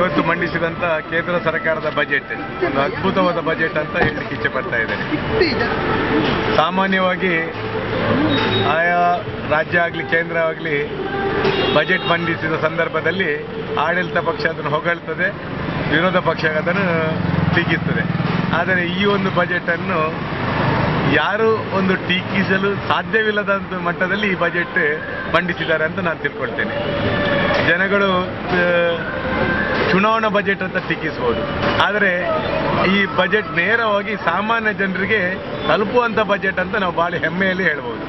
ಇವತ್ತು ಮಂಡಿಸಿದಂಥ ಕೇಂದ್ರ ಸರ್ಕಾರದ ಬಜೆಟ್ ಒಂದು ಅದ್ಭುತವಾದ ಬಜೆಟ್ ಅಂತ ಹೇಳಲಿಕ್ಕೆ ಇಚ್ಛೆ ಪಡ್ತಾ ಇದ್ದೇನೆ. ಸಾಮಾನ್ಯವಾಗಿ ಆಯಾ ರಾಜ್ಯ ಆಗಲಿ, ಕೇಂದ್ರ ಆಗಲಿ ಬಜೆಟ್ ಮಂಡಿಸಿದ ಸಂದರ್ಭದಲ್ಲಿ ಆಡಳಿತ ಪಕ್ಷ ಅದನ್ನು ಹೊಗಳ್ತದೆ, ವಿರೋಧ ಪಕ್ಷ ಅದನ್ನು ಟೀಕಿಸ್ತದೆ ಆದರೆ ಈ ಒಂದು ಬಜೆಟನ್ನು ಯಾರು ಒಂದು ಟೀಕಿಸಲು ಸಾಧ್ಯವಿಲ್ಲದ ಮಟ್ಟದಲ್ಲಿ ಈ ಬಜೆಟ್ ಮಂಡಿಸಿದ್ದಾರೆ ಅಂತ ನಾನು ತಿಳ್ಕೊಳ್ತೇನೆ. ಜನಗಳು ಚುನಾವಣಾ ಬಜೆಟ್ ಅಂತ ಟೀಕಿಸ್ಬೋದು. ಆದರೆ ಈ ಬಜೆಟ್ ನೇರವಾಗಿ ಸಾಮಾನ್ಯ ಜನರಿಗೆ ತಲುಪುವಂಥ ಬಜೆಟ್ ಅಂತ ನಾವು ಭಾಳ ಹೆಮ್ಮೆಯಲ್ಲಿ ಹೇಳ್ಬೋದು.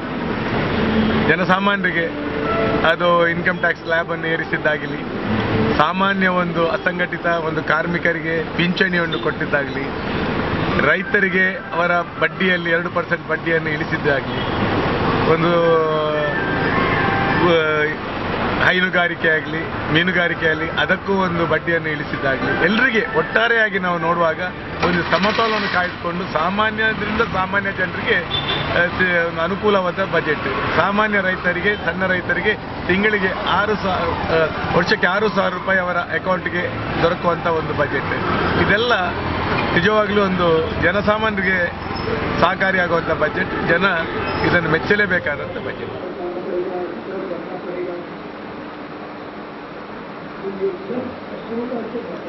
ಜನಸಾಮಾನ್ಯರಿಗೆ ಅದು ಇನ್ಕಮ್ ಟ್ಯಾಕ್ಸ್ ಲ್ಯಾಬನ್ನು ಏರಿಸಿದ್ದಾಗಲಿ, ಸಾಮಾನ್ಯ ಒಂದು ಅಸಂಘಟಿತ ಒಂದು ಕಾರ್ಮಿಕರಿಗೆ ಪಿಂಚಣಿಯನ್ನು ಕೊಟ್ಟಿದ್ದಾಗಲಿ, ರೈತರಿಗೆ ಅವರ ಬಡ್ಡಿಯಲ್ಲಿ ಎರಡು ಪರ್ಸೆಂಟ್ ಬಡ್ಡಿಯನ್ನು ಇಳಿಸಿದ್ದಾಗಲಿ, ಒಂದು ಹೈನುಗಾರಿಕೆ ಆಗಲಿ ಮೀನುಗಾರಿಕೆ ಆಗಲಿ ಅದಕ್ಕೂ ಒಂದು ಬಡ್ಡಿಯನ್ನು ಇಳಿಸಿದ್ದಾಗಲಿ ಎಲ್ಲರಿಗೆ ಒಟ್ಟಾರೆಯಾಗಿ ನಾವು ನೋಡುವಾಗ ಒಂದು ಸಮತೋಲನ ಕಾಯ್ದುಕೊಂಡು ಸಾಮಾನ್ಯದಿಂದ ಸಾಮಾನ್ಯ ಜನರಿಗೆ ಒಂದು ಅನುಕೂಲವಾದ ಬಜೆಟ್ ಸಾಮಾನ್ಯ ರೈತರಿಗೆ, ಸಣ್ಣ ರೈತರಿಗೆ ತಿಂಗಳಿಗೆ ಆರು ಸಾವಿರ ವರ್ಷಕ್ಕೆ ಆರು ಸಾವಿರ ರೂಪಾಯಿ ಅವರ ಅಕೌಂಟ್ಗೆ ದೊರಕುವಂಥ ಒಂದು ಬಜೆಟ್ ಇದೆಲ್ಲ ನಿಜವಾಗಲೂ ಒಂದು ಜನಸಾಮಾನ್ಯರಿಗೆ ಸಹಕಾರಿಯಾಗುವಂಥ ಬಜೆಟ್ ಜನ ಇದನ್ನು ಮೆಚ್ಚಲೇಬೇಕಾದಂಥ ಬಜೆಟ್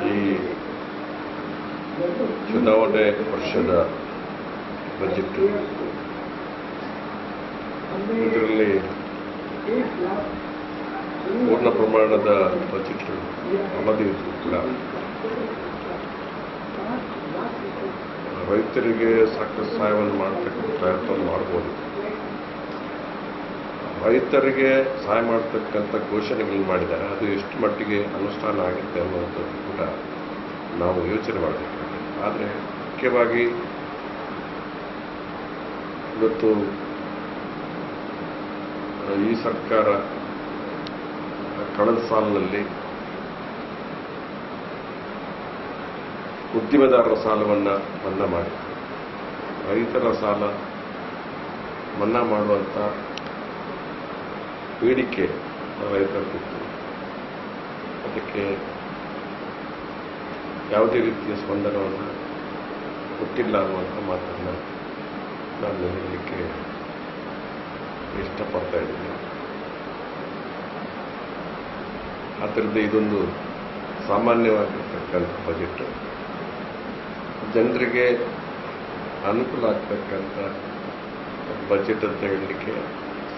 ಈ ಚುನಾವಣೆ ವರ್ಷದ ಬಜೆಟ್ ಇದರಲ್ಲಿ ಪೂರ್ಣ ಪ್ರಮಾಣದ ಬಜೆಟ್ ಅವಧಿ ಕೂಡ ರೈತರಿಗೆ ಸಾಕಷ್ಟು ಸಹಾಯವನ್ನು ಮಾಡತಕ್ಕಂಥ ಪ್ರಯತ್ನ ಮಾಡ್ಬೋದು ರೈತರಿಗೆ ಸಹಾಯ ಮಾಡ್ತಕ್ಕಂಥ ಘೋಷಣೆಗಳನ್ನು ಮಾಡಿದ್ದಾರೆ. ಅದು ಎಷ್ಟು ಮಟ್ಟಿಗೆ ಅನುಷ್ಠಾನ ಆಗುತ್ತೆ ಅನ್ನುವಂಥದ್ದು ಕೂಡ ನಾವು ಯೋಚನೆ ಮಾಡಬೇಕಾಗಿದೆ. ಆದರೆ ಮುಖ್ಯವಾಗಿ ಇವತ್ತು ಈ ಸರ್ಕಾರ ಕಳೆದ ಸಾಲಿನಲ್ಲಿ ಉದ್ದಿಮೆದಾರರ ಸಾಲವನ್ನು ಮನ್ನಾ ಮಾಡಿ ರೈತರ ಸಾಲ ಮನ್ನಾ ಮಾಡುವಂಥ ಬೇಡಿಕೆ ರೈತರದಿತ್ತು ಅದಕ್ಕೆ ಯಾವುದೇ ರೀತಿಯ ಸ್ಪಂದನವನ್ನು ಕೊಟ್ಟಿಲ್ಲ ಅನ್ನುವಂಥ ಮಾತನ್ನು ನಾನು ಹೇಳಲಿಕ್ಕೆ ಇಷ್ಟಪಡ್ತಾ ಇದ್ದೀನಿ. ಆದ್ದರಿಂದ ಇದೊಂದು ಸಾಮಾನ್ಯವಾಗಿರ್ತಕ್ಕಂಥ ಬಜೆಟ್. ಜನರಿಗೆ ಅನುಕೂಲ ಆಗ್ತಕ್ಕಂಥ ಬಜೆಟ್ ಅಂತ ಹೇಳಲಿಕ್ಕೆ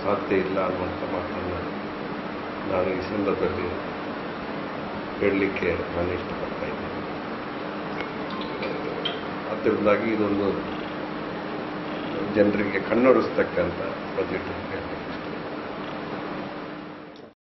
ಸಾಧ್ಯ ಇಲ್ಲ ಅನ್ನುವಂಥ ಮಾತನ್ನು ನಾನು ಈ ಸಂದರ್ಭದಲ್ಲಿ ಹೇಳಲಿಕ್ಕೆ ನಾನು ಇಷ್ಟಪಡ್ತಾ ಇದ್ದೇನೆ. ಅದರಿಂದಾಗಿ ಇದೊಂದು ಜನರಿಗೆ ಕಣ್ಣೊರೆಸ್ತಕ್ಕಂಥ ಬಜೆಟ್ ಅಂತ